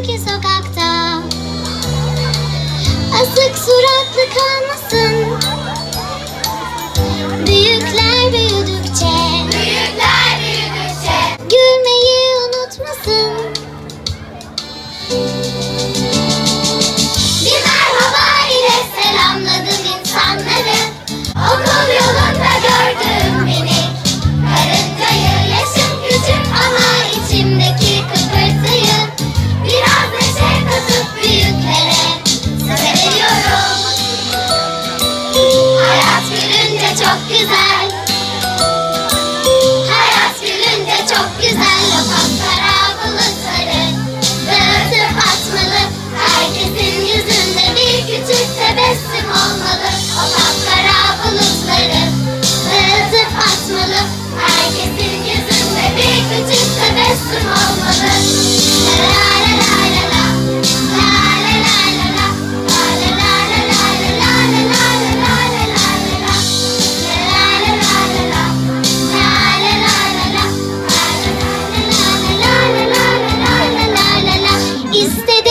kalmasın ki sokakta Asık suratlı kalmasın. Büyükler büyüdükçe Büyükler büyüdükçe Gülmeyi unutmasın. Güzel. Hayat gülünce çok güzel. O kapkara bulutları dağıtıp atmalı. Herkesin yüzünde bir küçük tebessüm olmalı. O kapkara bulutları dağıtıp atmalı. Herkesin yüzünde bir küçük tebessüm olmalı.